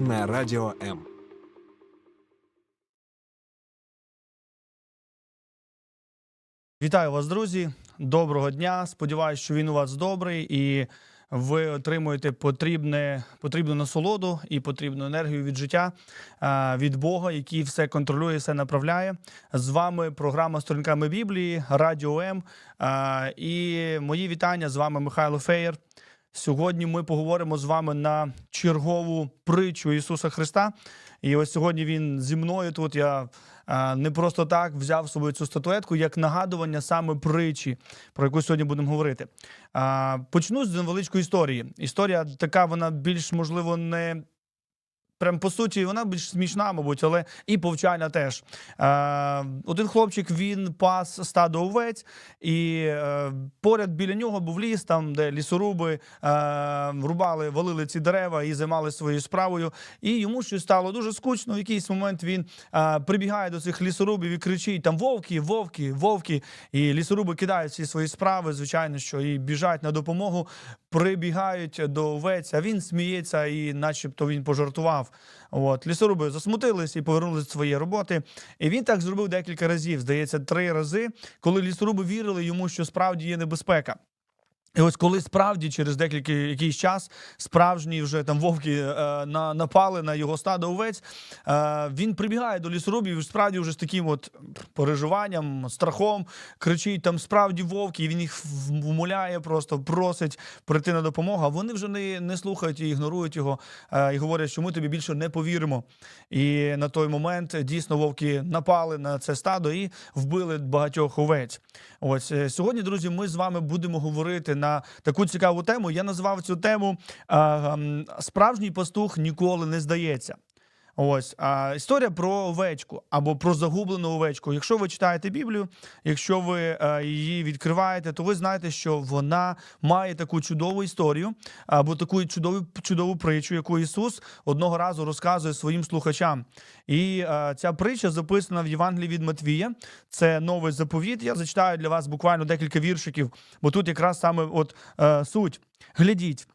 на радіо М. Вітаю вас, друзі. Доброго дня. Сподіваюсь, що він у вас добрий і ви отримуєте потрібне, потрібну насолоду і потрібну енергію від життя від Бога, який все контролює, все направляє. З вами програма Сторінками Біблії, Радіо М. І мої вітання з вами Михайло Феєр. Сьогодні ми поговоримо з вами на чергову притчу Ісуса Христа. І ось сьогодні він зі мною тут. Я не просто так взяв собою цю статуетку як нагадування саме притчі, про яку сьогодні будемо говорити. Почну з невеличкої історії. Історія така, вона більш можливо не. Прям по суті, вона більш смішна, мабуть, але і повчальна теж. Е, один хлопчик він пас стадо овець, і е, поряд біля нього був ліс, там, де лісоруби е, рубали, валили ці дерева і займалися своєю справою. І йому щось стало дуже скучно. В якийсь момент він е, прибігає до цих лісорубів і кричить: там вовки, вовки, вовки. І лісоруби кидають всі свої справи, звичайно, що і біжать на допомогу, прибігають до овець, а він сміється, і начебто він пожартував. От лісоруби засмутились і повернулись до своєї роботи. І він так зробив декілька разів. Здається, три рази, коли лісоруби вірили йому, що справді є небезпека. І ось коли справді через декілька якийсь час справжні вже там вовки е, на, напали на його стадо овець, е, він прибігає до лісорубів справді вже з таким от переживанням, страхом кричить там справді вовки, і він їх вмовляє, просто просить прийти на допомогу. А вони вже не, не слухають і ігнорують його е, і говорять, що ми тобі більше не повіримо. І на той момент дійсно вовки напали на це стадо і вбили багатьох овець. Ось е, сьогодні, друзі, ми з вами будемо говорити на таку цікаву тему. Я назвав цю тему Справжній пастух ніколи не здається. Ось а, історія про овечку або про загублену овечку. Якщо ви читаєте Біблію, якщо ви е, її відкриваєте, то ви знаєте, що вона має таку чудову історію або таку чудову чудову притчу, яку Ісус одного разу розказує своїм слухачам. І е, ця притча записана в Євангелії від Матвія. Це новий заповіт. Я зачитаю для вас буквально декілька віршиків, бо тут якраз саме от е, суть. Глядіть.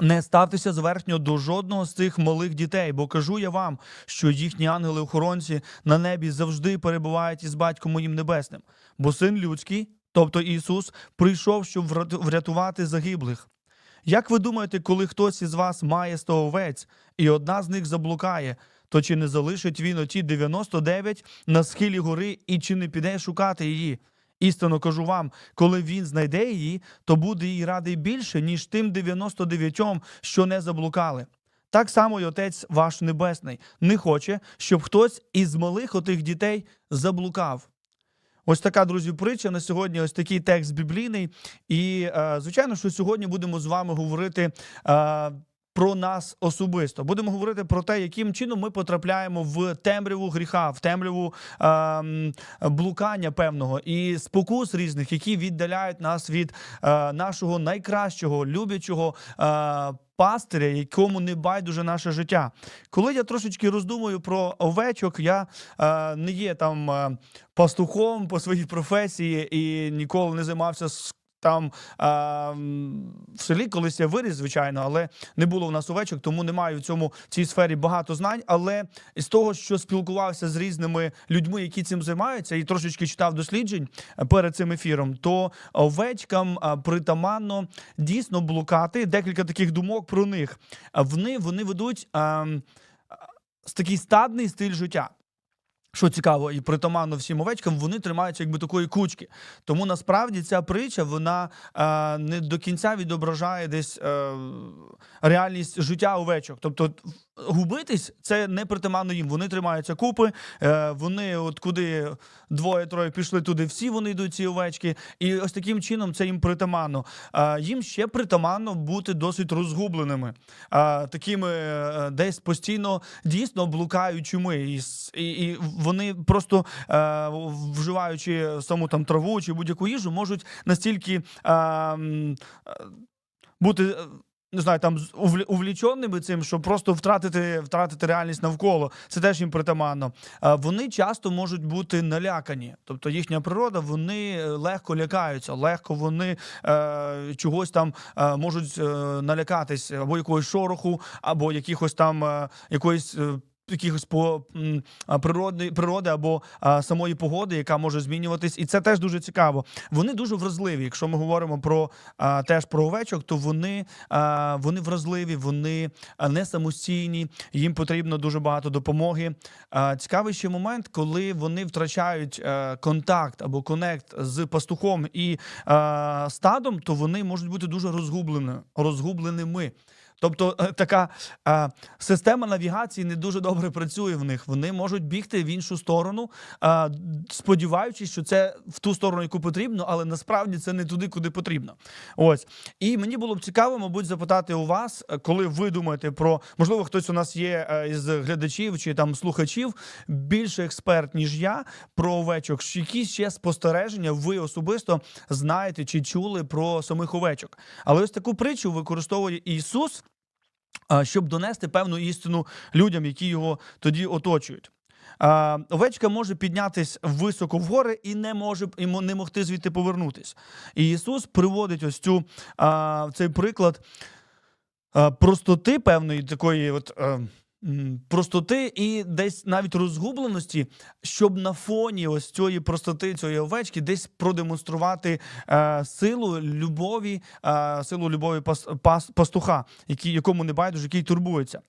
Не ставтеся зверхньо до жодного з цих малих дітей, бо кажу я вам, що їхні ангели-охоронці на небі завжди перебувають із батьком моїм небесним. Бо син людський, тобто Ісус, прийшов, щоб врятувати загиблих. Як ви думаєте, коли хтось із вас має сто овець, і одна з них заблукає, то чи не залишить він оті 99 на схилі гори, і чи не піде шукати її? Істинно кажу вам, коли він знайде її, то буде їй радий більше, ніж тим 99, що не заблукали. Так само й Отець ваш Небесний не хоче, щоб хтось із малих отих дітей заблукав. Ось така, друзі, притча на сьогодні. Ось такий текст біблійний. І, е, звичайно, що сьогодні будемо з вами говорити. Е, про нас особисто будемо говорити про те, яким чином ми потрапляємо в темряву гріха, в темряву ем, блукання певного і спокус різних, які віддаляють нас від е, нашого найкращого, любячого е, пастиря, якому не байдуже наше життя. Коли я трошечки роздумую про овечок, я е, не є там е, пастухом по своїй професії і ніколи не займався. Там а, в селі колись я виріс, звичайно, але не було в нас овечок, тому не маю в цьому в цій сфері багато знань. Але з того, що спілкувався з різними людьми, які цим займаються, і трошечки читав досліджень е, перед цим ефіром, то овечкам притаманно дійсно блукати. Декілька таких думок про них. Вони, вони ведуть а, м, а, с- такий стадний стиль життя. Що цікаво, і притаманно всім овечкам, вони тримаються якби такої кучки. Тому насправді ця притча вона е, не до кінця відображає десь е, реальність життя овечок. Тобто губитись це не притаманно їм. Вони тримаються купи, е, вони от куди двоє-троє пішли, туди всі вони йдуть, ці овечки. І ось таким чином це їм притаманно. Їм ще притаманно бути досить розгубленими, такими е, десь постійно дійсно блукаючими. І, і, вони просто е, вживаючи саму там траву чи будь-яку їжу, можуть настільки бути. Не знаю, там увліченими цим, щоб просто втратити, втратити реальність навколо. Це теж їм притаманно. Е, Вони часто можуть бути налякані, тобто їхня природа, вони е, легко лякаються, легко вони е, чогось там е, можуть е, налякатись або якогось шороху, або якихось там е, якоїсь. е, Якихось по природи, природи або самої погоди, яка може змінюватись, і це теж дуже цікаво. Вони дуже вразливі. Якщо ми говоримо про теж про овечок, то вони, вони вразливі, вони не самостійні, їм потрібно дуже багато допомоги. Цікавий ще момент, коли вони втрачають е, контакт або конект з пастухом і стадом, то вони можуть бути дуже розгублені, розгубленими. Тобто е, така е, система навігації не дуже добре працює в них. Вони можуть бігти в іншу сторону, е, сподіваючись, що це в ту сторону, яку потрібно, але насправді це не туди, куди потрібно. Ось і мені було б цікаво, мабуть, запитати у вас, коли ви думаєте про можливо, хтось у нас є із глядачів чи там слухачів більше експерт ніж я про овечок. Які ще спостереження ви особисто знаєте чи чули про самих овечок? Але ось таку притчу використовує Ісус а, щоб донести певну істину людям, які його тоді оточують. Овечка може піднятись високо в гори і не може і не могти звідти повернутись. І Ісус приводить ось цю цей приклад простоти певної такої, от. Простоти і десь навіть розгубленості, щоб на фоні ось цієї простоти цієї овечки десь продемонструвати е, силу любові, е, силу любові пас, пас, пастуха, який, якому не байдуже, який турбується.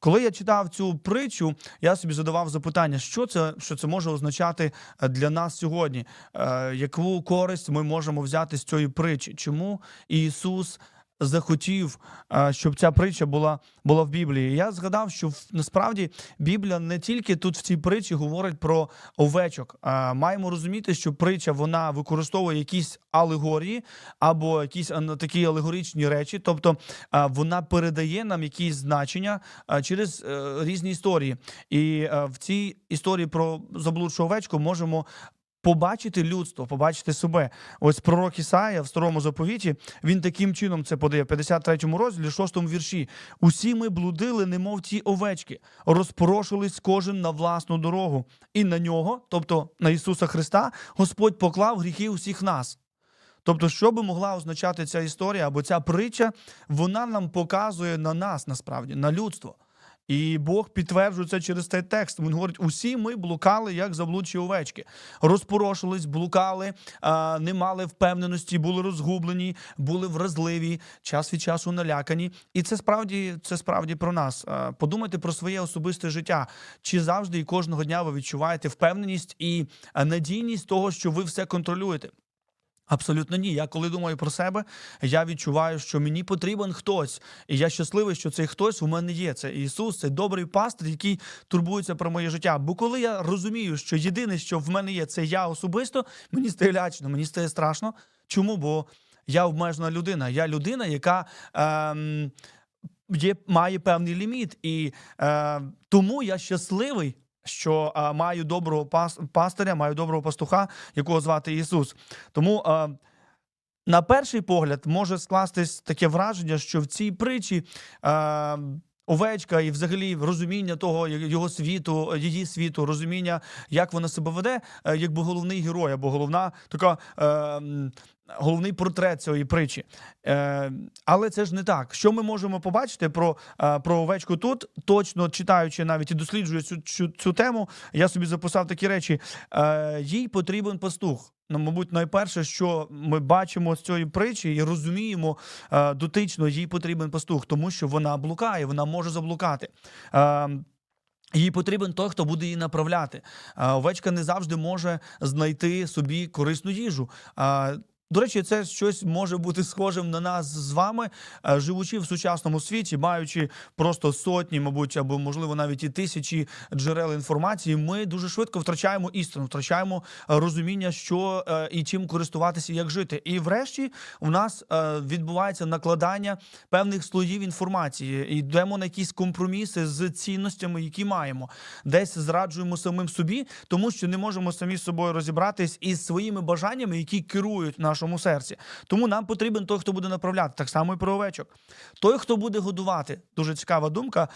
Коли я читав цю притчу, я собі задавав запитання, що це, що це може означати е, для нас сьогодні, е, яку користь ми можемо взяти з цієї притчі? Чому Ісус захотів, щоб ця притча була, була в Біблії? Я згадав, що насправді Біблія не тільки тут в цій притчі говорить про овечок. Маємо розуміти, що притча вона використовує якісь алегорії або якісь такі алегоричні речі, тобто вона передає нам якісь значення через е, різні історії. І е, в цій історії про заблудшу овечку можемо. Побачити людство, побачити себе. Ось пророк Ісая в старому заповіті він таким чином це подає в 53-му розділі, 6 вірші. Усі ми блудили, немов ті овечки, розпорошились кожен на власну дорогу, і на нього, тобто на Ісуса Христа, Господь поклав гріхи усіх нас. Тобто, що би могла означати ця історія або ця притча, вона нам показує на нас насправді, на людство. І Бог підтверджує це через цей текст. Він говорить: усі ми блукали, як заблудші овечки, розпорошились, блукали, не мали впевненості, були розгублені, були вразливі, час від часу налякані. І це справді це справді про нас. Подумайте про своє особисте життя. Чи завжди і кожного дня ви відчуваєте впевненість і надійність того, що ви все контролюєте? Абсолютно ні. Я коли думаю про себе, я відчуваю, що мені потрібен хтось, і я щасливий, що цей хтось у мене є. Це Ісус, це добрий пастир, який турбується про моє життя. Бо коли я розумію, що єдине, що в мене є, це я особисто, мені стає лячно, мені стає страшно. Чому? Бо я обмежена людина. Я людина, яка. Ем, Є, має певний ліміт, і е, тому я щасливий, що а, маю доброго пас, пастиря, маю доброго пастуха, якого звати Ісус. Тому а, на перший погляд може скластись таке враження, що в цій притчі е, овечка і взагалі розуміння того його світу, її світу, розуміння, як вона себе веде, е, якби головний герой або головна така. Е, Головний портрет цієї притчі. Е, але це ж не так. Що ми можемо побачити про, е, про овечку тут, точно читаючи навіть і досліджуючи цю, цю, цю тему, я собі записав такі речі. Е, їй потрібен пастух. Ну, мабуть, найперше, що ми бачимо з цієї притчі і розуміємо е, дотично, їй потрібен пастух, тому що вона блукає, вона може заблукати. Е, їй потрібен той, хто буде її направляти. Е, Овечка не завжди може знайти собі корисну їжу. До речі, це щось може бути схожим на нас з вами, е, живучи в сучасному світі, маючи просто сотні, мабуть, або можливо навіть і тисячі джерел інформації. Ми дуже швидко втрачаємо істину, втрачаємо розуміння, що е, і чим користуватися, як жити. І врешті у нас е, відбувається накладання певних слоїв інформації. Йдемо на якісь компроміси з цінностями, які маємо. Десь зраджуємо самим собі, тому що не можемо самі з собою розібратись із своїми бажаннями, які керують нашим нашому серці. Тому нам потрібен той, хто буде направляти, так само і про овечок. Той, хто буде годувати, дуже цікава думка.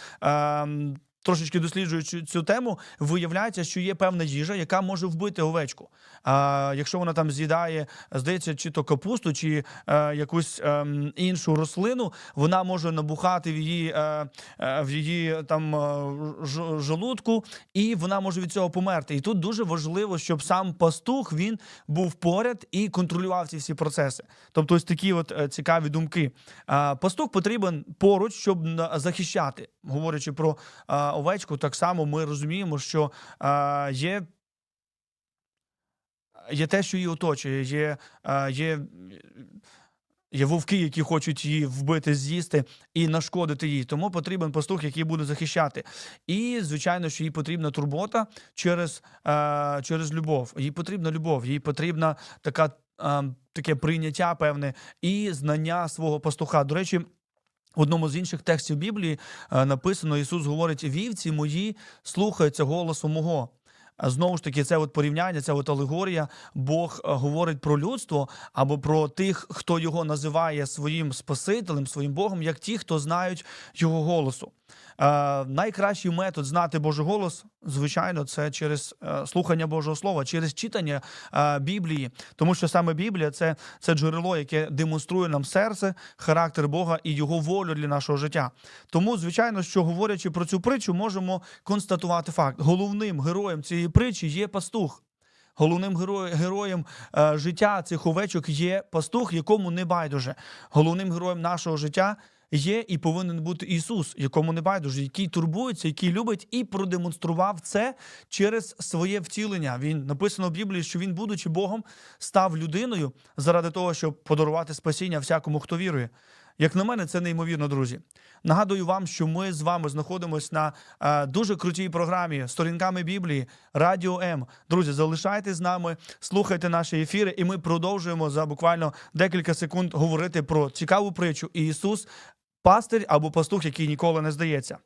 Трошечки досліджуючи цю тему, виявляється, що є певна їжа, яка може вбити овечку. А якщо вона там з'їдає, здається, чи то капусту, чи е, якусь е, іншу рослину, вона може набухати в її е, е, в її там е, ж- желудку, і вона може від цього померти. І тут дуже важливо, щоб сам пастух він був поряд і контролював ці всі процеси. Тобто, ось такі от е, цікаві думки. Пастух потрібен поруч, щоб захищати. Говорячи про овечку, так само ми розуміємо, що е, є. Є те, що її оточує, є, е, є, є вовки, які хочуть її вбити, з'їсти і нашкодити їй. Тому потрібен пастух, який буде захищати. І, звичайно, що їй потрібна турбота через, е, через любов. Їй потрібна любов, їй потрібна така, е, таке прийняття певне і знання свого пастуха. До речі. В одному з інших текстів Біблії е, написано: Ісус говорить: вівці мої слухаються голосу мого. Знову ж таки, це от порівняння, це от алегорія. Бог е, говорить про людство або про тих, хто його називає своїм Спасителем, своїм Богом, як ті, хто знають його голосу. Е, найкращий метод знати Божий голос, звичайно, це через е, слухання Божого Слова, через читання е, Біблії, тому що саме Біблія це, це джерело, яке демонструє нам серце, характер Бога і його волю для нашого життя. Тому, звичайно, що говорячи про цю притчу, можемо констатувати факт: головним героєм цієї притчі є пастух. Головним героєм, героєм е, життя цих овечок є пастух, якому не байдуже. Головним героєм нашого життя є і повинен бути Ісус, якому не байдуже, який турбується, який любить і продемонстрував це через своє втілення. Він написано в Біблії, що він, будучи Богом, став людиною заради того, щоб подарувати спасіння всякому, хто вірує. Як на мене, це неймовірно, друзі. Нагадую вам, що ми з вами знаходимося на е, дуже крутій програмі сторінками Біблії Радіо М. Друзі, залишайтесь з нами, слухайте наші ефіри, і ми продовжуємо за буквально декілька секунд говорити про цікаву притчу. І Ісус, пастир або пастух, який ніколи не здається.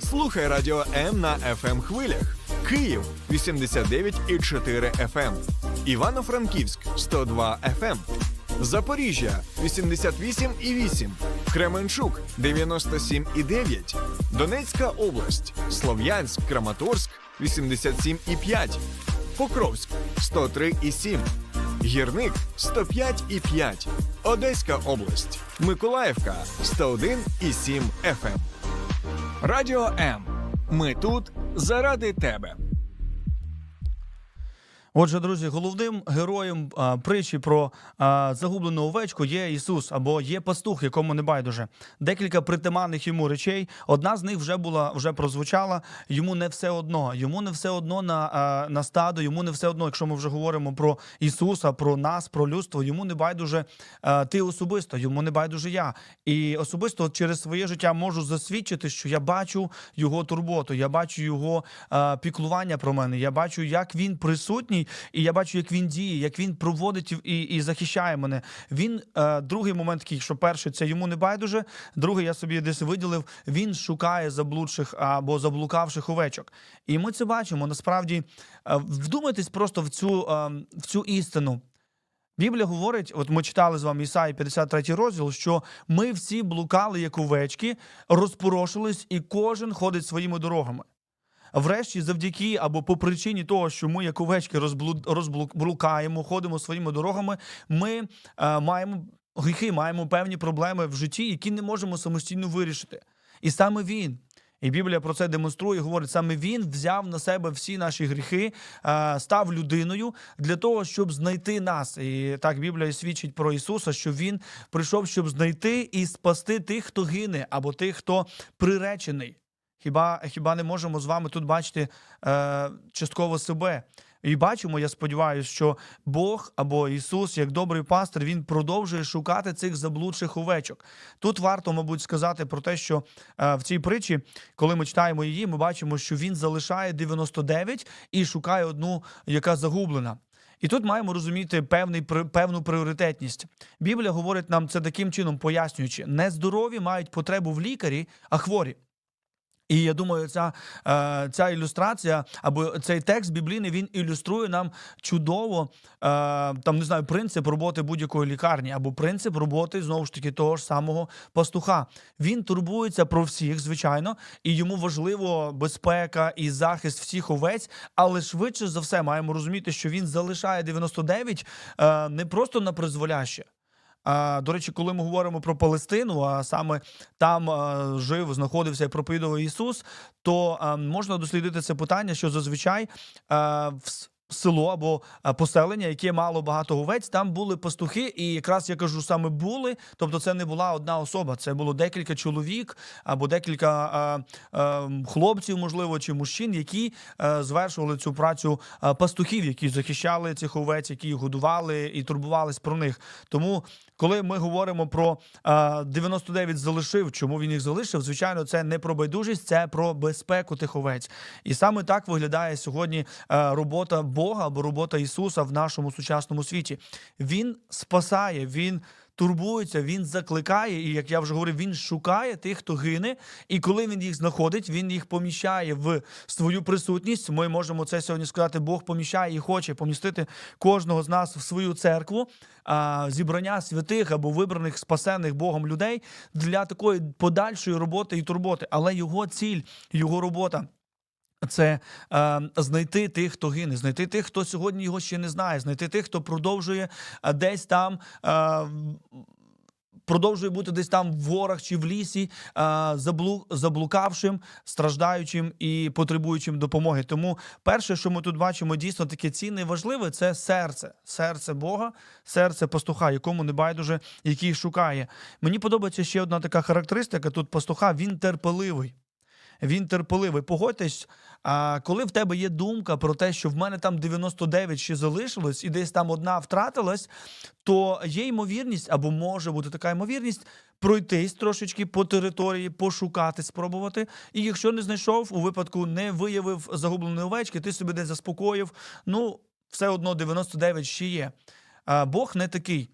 Слухай радіо М на fm хвилях. Київ 89,4 FM. Івано-Франківськ 102 FM. Запоріжжя 88,8. Кременчук 97,9. Донецька область. Слов'янськ, Краматорськ 87,5. Покровськ 103,7. Гірник 105,5. Одеська область. Миколаївка 101,7 FM. Радіо М. Ми тут заради тебе. Отже, друзі, головним героєм а, притчі про а, загублену овечку є Ісус або є пастух, якому не байдуже. Декілька притаманних йому речей. Одна з них вже була вже прозвучала. Йому не все одно. Йому не все одно на, а, на стадо. Йому не все одно, якщо ми вже говоримо про Ісуса, про нас, про людство. Йому не байдуже а, ти особисто. Йому не байдуже я. І особисто через своє життя можу засвідчити, що я бачу його турботу. Я бачу його а, піклування про мене. Я бачу, як він присутній, і я бачу, як він діє, як він проводить і, і захищає мене. Він е, другий момент, такий, що перший це йому не байдуже. Другий я собі десь виділив. Він шукає заблудших або заблукавших овечок. І ми це бачимо. Насправді е, вдумайтесь просто в цю, е, в цю істину. Біблія говорить, от ми читали з вами Ісаї 53 розділ, що ми всі блукали як овечки, розпорошились, і кожен ходить своїми дорогами. Врешті, завдяки або по причині того, що ми, як овечки, розблу- розблукаємо, ходимо своїми дорогами, ми е, маємо гріхи, маємо певні проблеми в житті, які не можемо самостійно вирішити. І саме він. І Біблія про це демонструє, говорить, саме він взяв на себе всі наші гріхи, е, став людиною для того, щоб знайти нас. І так Біблія свідчить про Ісуса, що Він прийшов, щоб знайти і спасти тих, хто гине, або тих, хто приречений. Хіба, хіба не можемо з вами тут бачити е, частково себе? І бачимо, я сподіваюся, що Бог або Ісус, як добрий пастир, Він продовжує шукати цих заблудших овечок. Тут варто, мабуть, сказати про те, що е, в цій притчі, коли ми читаємо її, ми бачимо, що він залишає 99 і шукає одну, яка загублена. І тут маємо розуміти певний певну пріоритетність. Біблія говорить нам це таким чином, пояснюючи: нездорові мають потребу в лікарі, а хворі. І я думаю, ця, е, ця ілюстрація або цей текст біблійний він ілюструє нам чудово е, там не знаю принцип роботи будь-якої лікарні або принцип роботи знову ж таки того ж самого пастуха. Він турбується про всіх, звичайно, і йому важливо безпека і захист всіх овець. Але швидше за все маємо розуміти, що він залишає 99 е, не просто на призволяще. До речі, коли ми говоримо про Палестину, а саме там жив, знаходився і проповідував Ісус, то можна дослідити це питання, що зазвичай в село або поселення, яке мало багато овець, там були пастухи, і якраз я кажу, саме були. Тобто, це не була одна особа, це було декілька чоловік або декілька хлопців, можливо, чи мужчин, які звершували цю працю пастухів, які захищали цих овець, які їх годували і турбувались про них. Тому коли ми говоримо про а, 99 залишив, чому він їх залишив, звичайно, це не про байдужість, це про безпеку тих овець. І саме так виглядає сьогодні робота Бога або робота Ісуса в нашому сучасному світі. Він спасає, він. Турбується, він закликає, і як я вже говорив, він шукає тих, хто гине. І коли він їх знаходить, він їх поміщає в свою присутність. Ми можемо це сьогодні сказати. Бог поміщає і хоче помістити кожного з нас в свою церкву. Зібрання святих або вибраних спасених Богом людей для такої подальшої роботи і турботи. Але його ціль, його робота. Це е, знайти тих, хто гине, знайти тих, хто сьогодні його ще не знає, знайти тих, хто продовжує е, десь там. Е, Продовжує бути десь там в горах чи в лісі, е, заблукавшим, страждаючим і потребуючим допомоги. Тому перше, що ми тут бачимо, дійсно таке цінне і важливе, це серце, серце Бога, серце пастуха, якому не байдуже, який шукає. Мені подобається ще одна така характеристика тут пастуха. Він терпеливий. Він терпеливий. Погодьтесь, а коли в тебе є думка про те, що в мене там 99 ще залишилось, і десь там одна втратилась, то є ймовірність, або може бути така ймовірність, пройтись трошечки по території, пошукати, спробувати. І якщо не знайшов, у випадку не виявив загубленої овечки, ти собі десь заспокоїв. Ну, все одно 99 ще є. Бог не такий.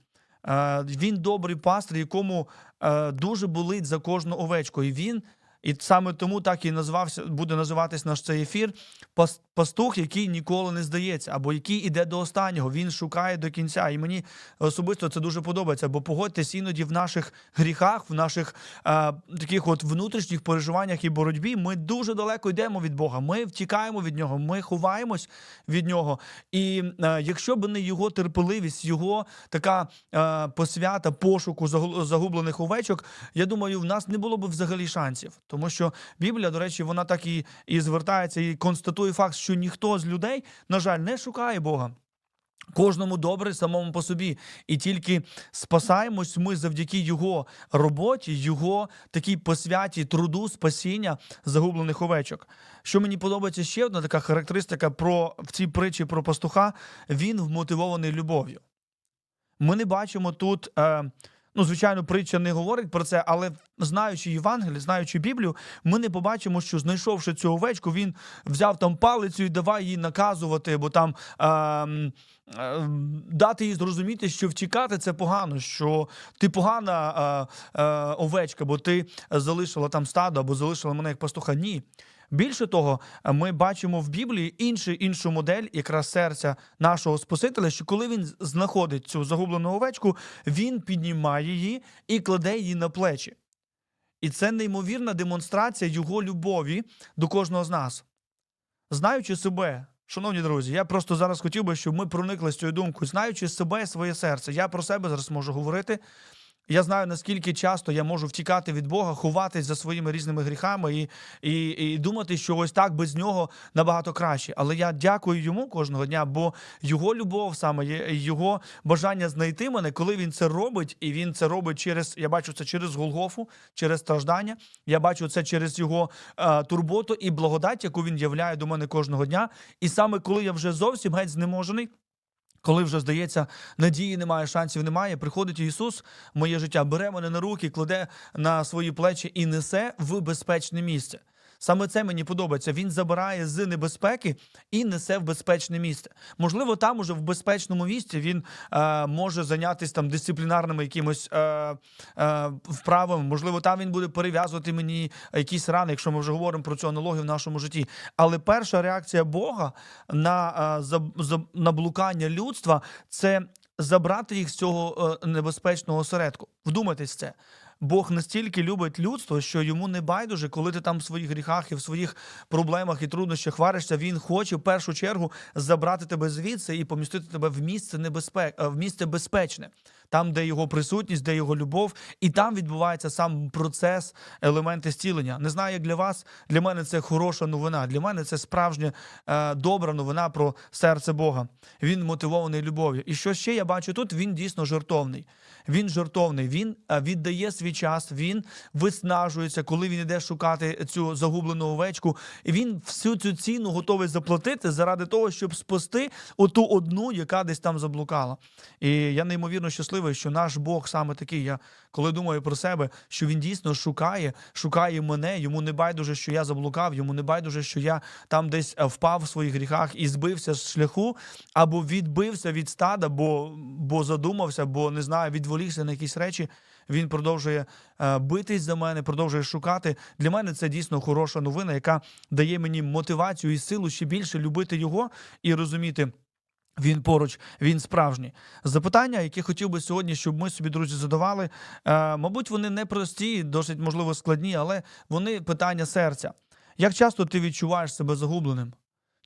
Він добрий пастир, якому е, дуже болить за кожну овечку. І він, і саме тому так і назвався, буде називатись наш цей ефір. пас- Пастух, який ніколи не здається, або який іде до останнього, він шукає до кінця. І мені особисто це дуже подобається. Бо погодьтесь, іноді в наших гріхах, в наших е, таких от внутрішніх переживаннях і боротьбі, ми дуже далеко йдемо від Бога. Ми втікаємо від нього, ми ховаємось від нього. І е, якщо б не його терпеливість, його така е, посвята пошуку загу- загублених овечок, я думаю, в нас не було б взагалі шансів. Тому що Біблія, до речі, вона так і, і звертається і констатує факт, що ніхто з людей, на жаль, не шукає Бога. Кожному добре самому по собі, і тільки спасаємось ми завдяки його роботі, його такій посвяті, труду, спасіння загублених овечок. Що мені подобається ще одна така характеристика про в цій притчі про пастуха, він вмотивований любов'ю. Ми не бачимо тут. Е, Ну, звичайно, притча не говорить про це, але знаючи Євангеліє, знаючи Біблію, ми не побачимо, що знайшовши цю овечку, він взяв там палицю і давай їй наказувати, або там ем, ем, дати їй зрозуміти, що втікати це погано, що ти погана е, е, овечка, бо ти залишила там стадо або залишила мене як пастуха. Ні. Більше того, ми бачимо в Біблії іншу, іншу модель, якраз серця нашого Спасителя, що коли він знаходить цю загублену овечку, він піднімає її і кладе її на плечі. І це неймовірна демонстрація його любові до кожного з нас. Знаючи себе, шановні друзі, я просто зараз хотів би, щоб ми проникли з цією думкою, знаючи себе і своє серце. Я про себе зараз можу говорити. Я знаю, наскільки часто я можу втікати від Бога, ховатись за своїми різними гріхами і, і, і думати, що ось так без нього набагато краще. Але я дякую йому кожного дня, бо його любов саме його бажання знайти мене, коли він це робить, і він це робить через я бачу це через Голгофу, через страждання. Я бачу це через його е, турботу і благодать, яку він являє до мене кожного дня. І саме коли я вже зовсім геть знеможений. Коли вже здається, надії немає, шансів немає, приходить Ісус моє життя, бере мене на руки, кладе на свої плечі і несе в безпечне місце. Саме це мені подобається. Він забирає з небезпеки і несе в безпечне місце. Можливо, там уже в безпечному місці він е, може зайнятися там дисциплінарними якимось е, е, вправами. Можливо, там він буде перев'язувати мені якісь рани, якщо ми вже говоримо про цю аналогію в нашому житті. Але перша реакція Бога на, е, на блукання людства це забрати їх з цього е, небезпечного осередку. Вдумайтесь це. Бог настільки любить людство, що йому не байдуже, коли ти там в своїх гріхах і в своїх проблемах і труднощах варишся. Він хоче в першу чергу забрати тебе звідси і помістити тебе в місце небезпек, е, в місце безпечне, там, де його присутність, де його любов, і там відбувається сам процес, елементи зцілення. Не знаю, як для вас. Для мене це хороша новина. Для мене це справжня е, добра новина про серце Бога. Він мотивований любов'ю. І що ще я бачу тут? Він дійсно жертовний. Він жертовний. Він е, віддає свій час. Він виснажується, коли він іде шукати цю загублену овечку. І він всю цю ціну готовий заплатити заради того, щоб спасти оту одну, яка десь там заблукала. І я неймовірно щасливий, що наш Бог саме такий. Я коли думаю про себе, що він дійсно шукає, шукає мене. Йому не байдуже, що я заблукав, йому не байдуже, що я там десь е, впав в своїх гріхах і збився з шляху, або відбився від стада, бо, бо задумався, бо не знаю, відволікся на якісь речі. Він продовжує е, битись за мене, продовжує шукати. Для мене це дійсно хороша новина, яка дає мені мотивацію і силу ще більше любити його і розуміти. Він поруч, він справжній. Запитання, які хотів би сьогодні, щоб ми собі, друзі, задавали. Е, мабуть, вони не прості, досить можливо складні, але вони питання серця. Як часто ти відчуваєш себе загубленим?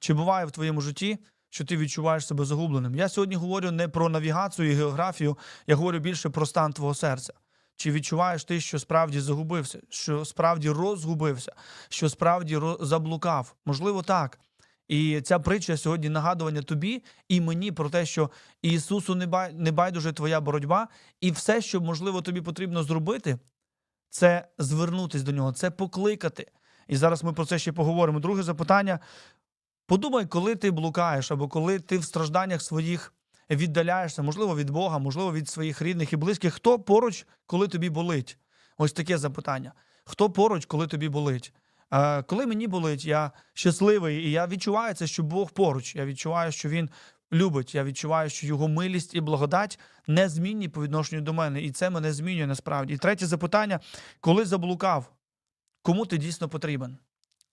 Чи буває в твоєму житті, що ти відчуваєш себе загубленим? Я сьогодні говорю не про навігацію і географію, я говорю більше про стан твого серця. Чи відчуваєш ти, що справді загубився, що справді розгубився, що справді заблукав? Можливо, так. І ця притча сьогодні нагадування тобі і мені про те, що Ісусу не бай- не байдуже твоя боротьба, і все, що можливо тобі потрібно зробити, це звернутись до нього, це покликати. І зараз ми про це ще поговоримо. Друге запитання: подумай, коли ти блукаєш, або коли ти в стражданнях своїх віддаляєшся, можливо, від Бога, можливо, від своїх рідних і близьких. Хто поруч, коли тобі болить? Ось таке запитання. Хто поруч, коли тобі болить? Е, коли мені болить, я щасливий, і я відчуваю це, що Бог поруч. Я відчуваю, що Він любить. Я відчуваю, що його милість і благодать незмінні по відношенню до мене, і це мене змінює насправді. І третє запитання: коли заблукав, кому ти дійсно потрібен?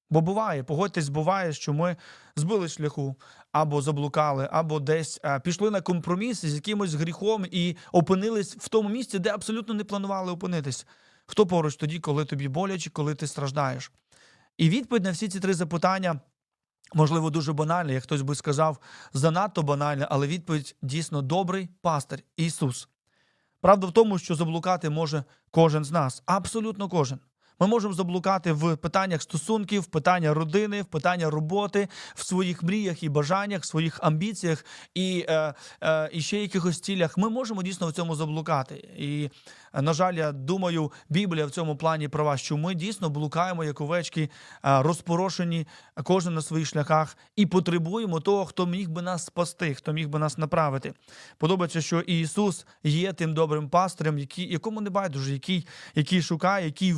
Бо буває, погодьтесь, буває, що ми збили шляху, або заблукали, або десь а, пішли на компроміс з якимось гріхом і опинились в тому місці, де абсолютно не планували опинитись. Хто поруч тоді, коли тобі боляче, коли ти страждаєш? І відповідь на всі ці три запитання, можливо, дуже банальна, як хтось би сказав, занадто банальна, але відповідь дійсно добрий пастир Ісус. Правда в тому, що заблукати може кожен з нас, абсолютно кожен. Ми можемо заблукати в питаннях стосунків, в питання родини, в питання роботи, в своїх мріях і бажаннях, в своїх амбіціях і, е, е, і ще якихось цілях. Ми можемо дійсно в цьому заблукати. І, е, на жаль, я думаю, Біблія в цьому плані права, що ми дійсно блукаємо як овечки, е, розпорошені кожен на своїх шляхах, і потребуємо того, хто міг би нас спасти, хто міг би нас направити. Подобається, що Ісус є тим добрим пастирем, який, якому не байдуже, який, який шукає, який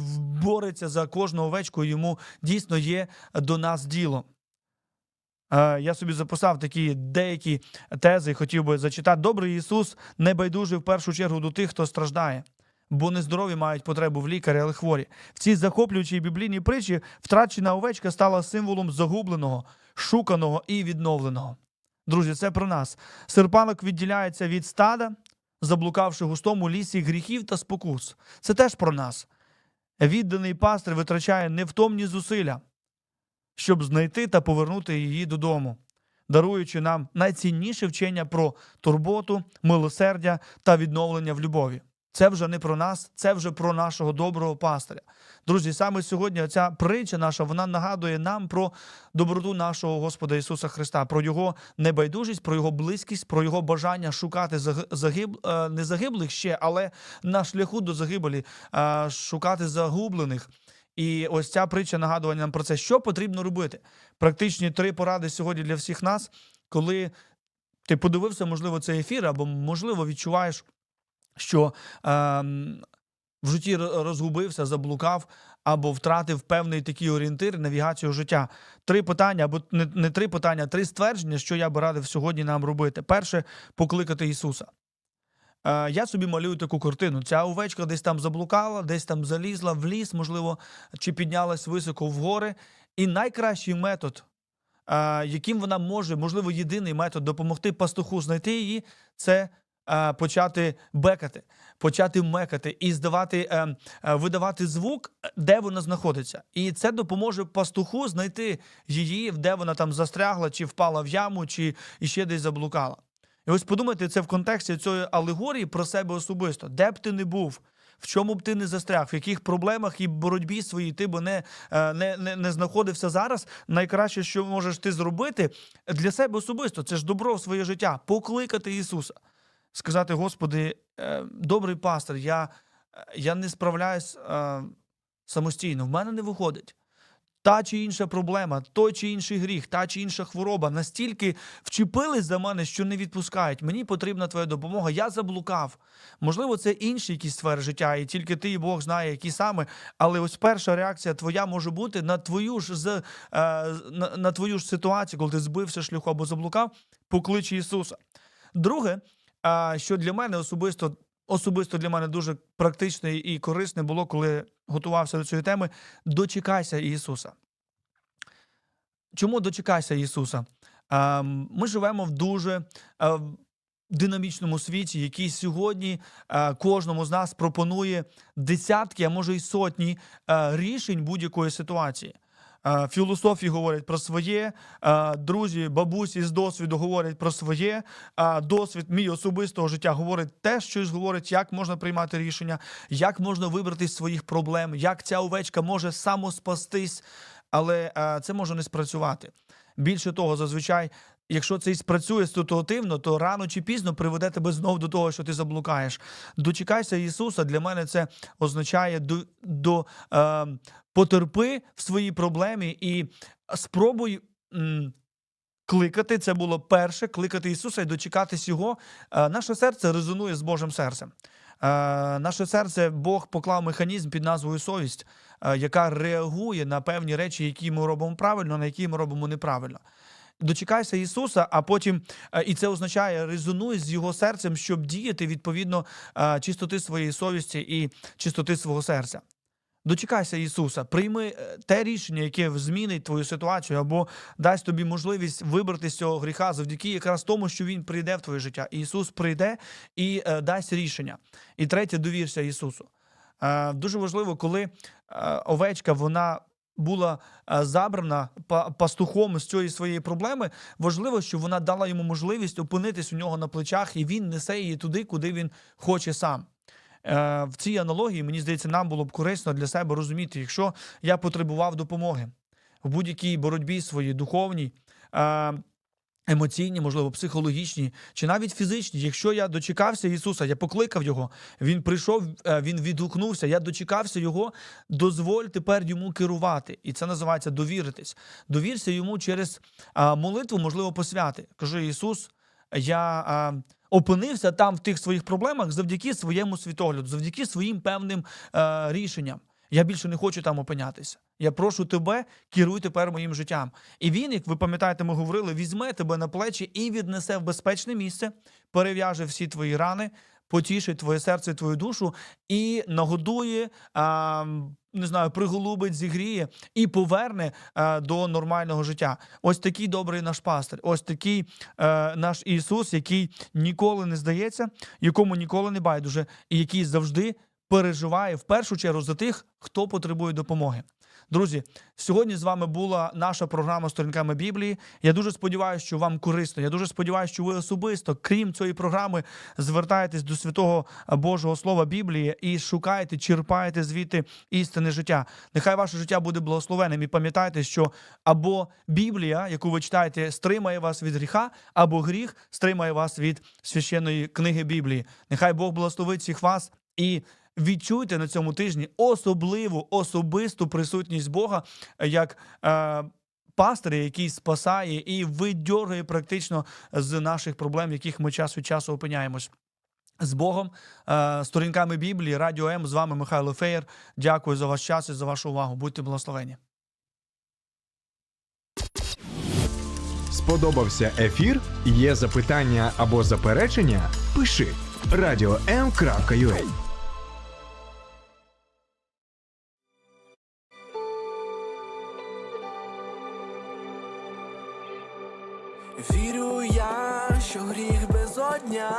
бореться за кожну овечку. Йому дійсно є до нас діло. Е, Я собі записав такі деякі тези, хотів би зачитати. Добрий Ісус не байдужий в першу чергу до тих, хто страждає, бо нездорові мають потребу в лікарі, але хворі. В цій захоплюючій біблійній притчі втрачена овечка стала символом загубленого, шуканого і відновленого. Друзі, це про нас. Серпанок відділяється від стада, заблукавши в густому лісі гріхів та спокус. Це теж про нас. Відданий пастир витрачає невтомні зусилля, щоб знайти та повернути її додому, даруючи нам найцінніше вчення про турботу, милосердя та відновлення в любові. Це вже не про нас, це вже про нашого доброго пастиря. Друзі, саме сьогодні ця притча наша вона нагадує нам про доброту нашого Господа Ісуса Христа, про його небайдужість, про його близькість, про його бажання шукати загиб... е, не загиблих ще, але на шляху до загибелі е, шукати загублених. І ось ця притча нагадування нам про це, що потрібно робити. Практичні три поради сьогодні для всіх нас, коли ти подивився, можливо, цей ефір, або можливо відчуваєш, що ем, в житті розгубився, заблукав або втратив певний такий орієнтир, навігацію життя. Три питання, або не, не три питання, три ствердження, що я би радив сьогодні нам робити. Перше покликати Ісуса. Е, я собі малюю таку картину. Ця овечка десь там заблукала, десь там залізла в ліс, можливо, чи піднялась високо в гори. І найкращий метод, е, яким вона може, можливо, єдиний метод допомогти пастуху знайти її, це е, почати бекати, почати мекати і здавати, е, е, видавати звук, де вона знаходиться. І це допоможе пастуху знайти її, де вона там застрягла, чи впала в яму, чи іще десь заблукала. І ось подумайте це в контексті цієї алегорії про себе особисто, де б ти не був. В чому б ти не застряг, в яких проблемах і боротьбі своїй ти б не, е, не, не, не знаходився зараз. Найкраще, що можеш ти зробити для себе особисто, це ж добро в своє життя, покликати Ісуса, сказати: Господи, е, добрий пастор, я, е, я не справляюсь е, самостійно, в мене не виходить. Та чи інша проблема, той чи інший гріх, та чи інша хвороба настільки вчепились за мене, що не відпускають. Мені потрібна твоя допомога. Я заблукав. Можливо, це інші якісь сфери життя, і тільки ти і Бог знає, які саме. Але ось перша реакція твоя може бути на твою ж з на, на твою ж ситуацію, коли ти збився шляху або заблукав, поклич Ісуса. Друге, що для мене особисто. Особисто для мене дуже практичне і корисне було, коли готувався до цієї теми. Дочекайся Ісуса. Чому дочекайся Ісуса? Ми живемо в дуже динамічному світі, який сьогодні кожному з нас пропонує десятки, а може й сотні рішень будь-якої ситуації. Філософи говорять про своє, друзі, бабусі з досвіду говорять про своє. Досвід мій особистого життя говорить те, що говорить, як можна приймати рішення, як можна вибрати з своїх проблем, як ця овечка може самоспастись, але це може не спрацювати. Більше того, зазвичай, якщо це і спрацює ситуативно, то рано чи пізно приведе тебе знов до того, що ти заблукаєш. Дочекайся Ісуса. Для мене це означає до, до е, потерпи в своїй проблемі і спробуй. м, Кликати це було перше, кликати Ісуса і дочекатись Його. Е, Наше серце резонує з Божим серцем. Е, Наше серце Бог поклав механізм під назвою совість, е, яка реагує на певні речі, які ми робимо правильно, на які ми робимо неправильно. Дочекайся Ісуса, а потім е, і це означає резонуй з його серцем, щоб діяти відповідно е, чистоти своєї совісті і чистоти свого серця. Дочекайся Ісуса, прийми е, те рішення, яке змінить твою ситуацію, або дасть тобі можливість вибрати з цього гріха завдяки якраз тому, що Він прийде в твоє життя. Ісус прийде і дасть рішення. І третє, довірся Ісусу. Дуже важливо, коли овечка вона була е, забрана па- пастухом з цієї своєї проблеми. Важливо, що вона дала йому можливість опинитись у нього на плечах, і він несе її туди, куди він хоче сам. Е, В цій аналогії, мені здається, нам було б корисно для себе розуміти, якщо я потребував допомоги в будь-якій боротьбі своїй духовній, е, емоційній, можливо, психологічній, чи навіть фізичній. Якщо я дочекався Ісуса, я покликав Його, Він прийшов, е, Він відгукнувся, я дочекався Його, дозволь тепер йому керувати. І це називається довіритись. Довірся йому через молитву, можливо, посвяти. Кажи Ісус, я опинився там в тих своїх проблемах завдяки своєму світогляду, завдяки своїм певним е, рішенням. Я більше не хочу там опинятися. Я прошу тебе, керуй тепер моїм життям. І він, як ви пам'ятаєте, ми говорили, візьме тебе на плечі і віднесе в безпечне місце, перев'яже всі твої рани, потішить твоє серце, твою душу і нагодує, а, не знаю, приголубить, зігріє і поверне а, до нормального життя. Ось такий добрий наш пастир, ось такий е, наш Ісус, який ніколи не здається, якому ніколи не байдуже, і який завжди переживає в першу чергу за тих, хто потребує допомоги. Друзі, сьогодні з вами була наша програма сторінками Біблії. Я дуже сподіваюся, що вам корисно. Я дуже сподіваюся, що ви особисто, крім цієї програми, звертаєтесь до святого Божого Слова Біблії і шукаєте, черпаєте звідти істинне життя. Нехай ваше життя буде благословенним. І пам'ятайте, що або Біблія, яку ви читаєте, стримає вас від гріха, або гріх стримає вас від священної книги Біблії. Нехай Бог благословить всіх вас і. Відчуйте на цьому тижні особливу особисту присутність Бога як е, пастиря, який спасає і видьоргує практично з наших проблем, яких ми час від часу опиняємось. з Богом, е, сторінками Біблії, Радіо М. З вами Михайло Феєр. Дякую за ваш час і за вашу увагу. Будьте благословені. Сподобався ефір? Є запитання або заперечення? Пиши radio.m.ua що гріх безодня